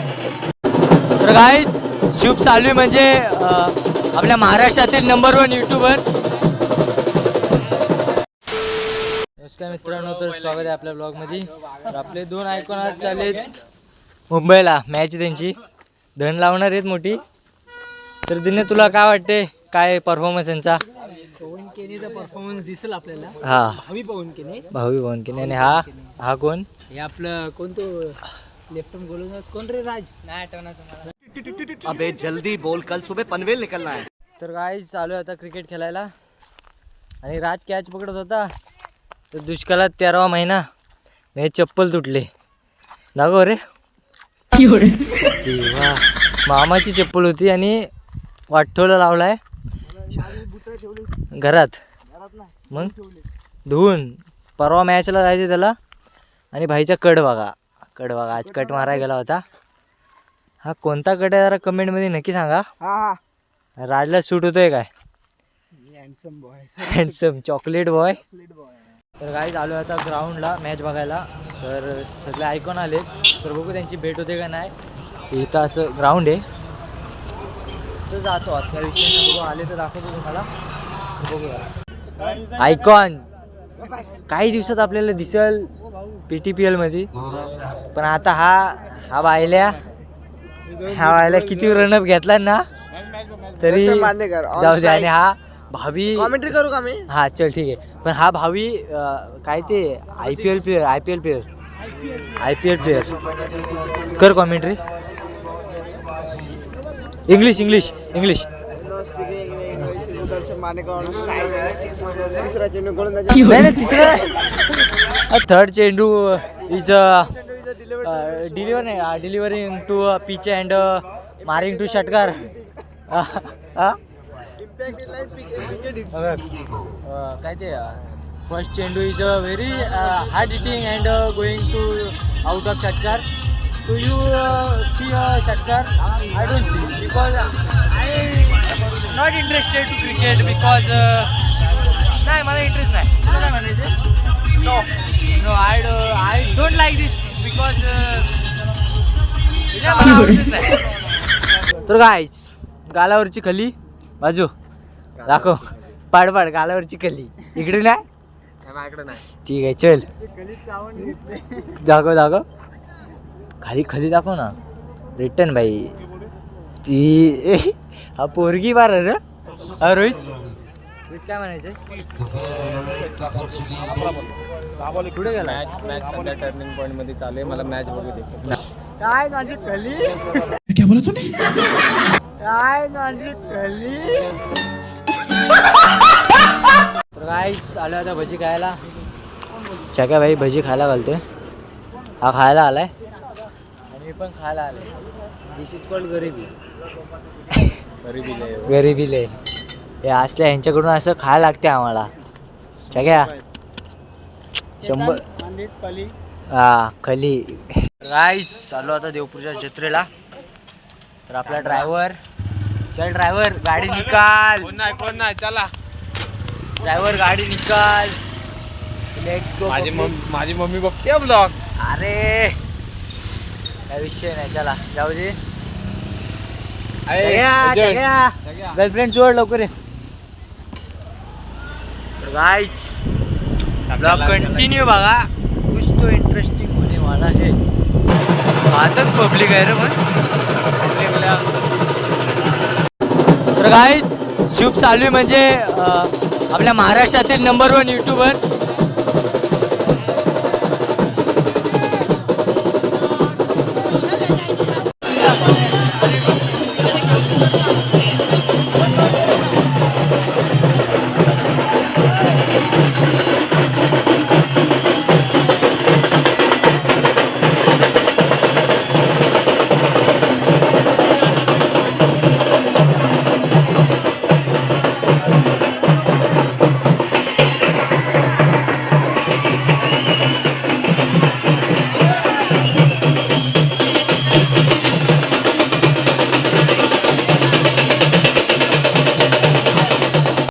तर काहीच शुभ चालू आहे म्हणजे आपल्या महाराष्ट्रातील नंबर वन युट्यूबर नमस्कार मित्रांनो तर स्वागत आहे आपल्या ब्लॉगमध्ये तर आपले दोन आयकॉन आज चालेत मुंबईला मॅच त्यांची. धन लावणार आहेत मोठी. तर दिने तुला काय वाटते काय परफॉर्मन्स यांचा? पवन केनेचा परफॉर्मन्स दिसेल आपल्याला. हा. हवी पवन केने. भावी भवन की आणि हा हा कोण? हे आपलं कोणतो लेफ्ट गोलंदाज कोण रे राज? नाही आठवणार तुम्हाला. अबे जल्दी बोल. कल सुबह पनवेल निकलना है. तर काय चालू आहे आता क्रिकेट खेळायला. आणि राज कॅच पकडत होता. तर दुष्काळात तेरावा महिना. हे चप्पल तुटले. दाखव रे. देवा. मामाची चप्पल होती आणि वाठोला लावलाय. घरात? मग? धुवून. परवा मॅचला जायचं त्याला. आणि भाईचा कट बघा. कट बघा. आज कट मारायला गेला होता. हा कोणता कट आहे? जरा कमेंटमध्ये नक्की सांगा. राजला सूट होतोय काय? Handsome boy handsome chocolate boy boy तर काही चालू आहे. आता ग्राउंडला मॅच बघायला. तर सगळे ऐकून आले तर बघू त्यांची भेट होते का नाही. इथं असं ग्राउंड आहे. तर जातो. आता विषय बघू आले तर दाखवतो तुम्हाला. आयकॉन. काही दिवसात आपल्याला दिसल पी टी पी एलमध्ये पण आता हा हा बायल्या हा बायल्या किती रनअप घेतला ना. तरी जाऊ दे आणि हा भावी कॉमेंट्री करू का मी? हा चल ठीक आहे. पण हा भावी अं, काय ते I P L player I P L player I P L player कर commentary English English English third चेंडू इज डिलिव्हर नाही डिलिव्हरिंग टू पिच अँड मारिंग टू षटकार काय ते फर्स्ट चेंडू is a very hard hitting and going to out of षटकार so you see a षटकार I don't see because I not interested to cricket because नाही मला इंटरेस्ट नाही. तुला काय म्हणायचं no no I I don't like this because तर गायच गालावरची खली बाजू दाखव. पाड पाड गालावरची खली. इकडे नाही? नाही ठीक आहे चल. दाखव दाखव. खाली खाली दाखव ना. रिटर्न बाई ती हा पोरगी बार रे. रोहित. रोहित काय म्हणायचं कुठे गेला. मॅच मॅच सध्या टर्निंग पॉईंटमध्ये चालू आहे. मला मॅच बघू दे. काय माझी खली क्या बोला तूने? काय माझी तर काय आलो आता भजी खायला. छक्या भाई भजी खायला घालतोय. हा खायला आलाय. आणि मी पण खायला आलाय. दिस इज कॉल्ड गरिबी गरीबी लय. गरिबी लय हे असल्या यांच्याकडून असं खायला लागते आम्हाला. छक्या शंभर हा खली. काय चालू आता देवपूरच्या जत्रेला. तर आपला ड्रायव्हर चल ड्रायव्हर गाडी निकाल. कोण नाही कोण नाही चला. ड्रायव्हर गाडी निकाल. लेट्स गो माझी मम्मी माझी मम्मी बघते ब्लॉग अरे काय विषय नाही चला. जाऊ दे. गर्लफ्रेंड सोड लवकर ब्लॉग कंटिन्यू बघा. कुछ तो इंटरेस्टिंग होने वाला है. आतच पब्लिक आहे रे पण. तर गाईच शूट चालू आहे म्हणजे आपल्या महाराष्ट्रातील नंबर वन युट्यूबर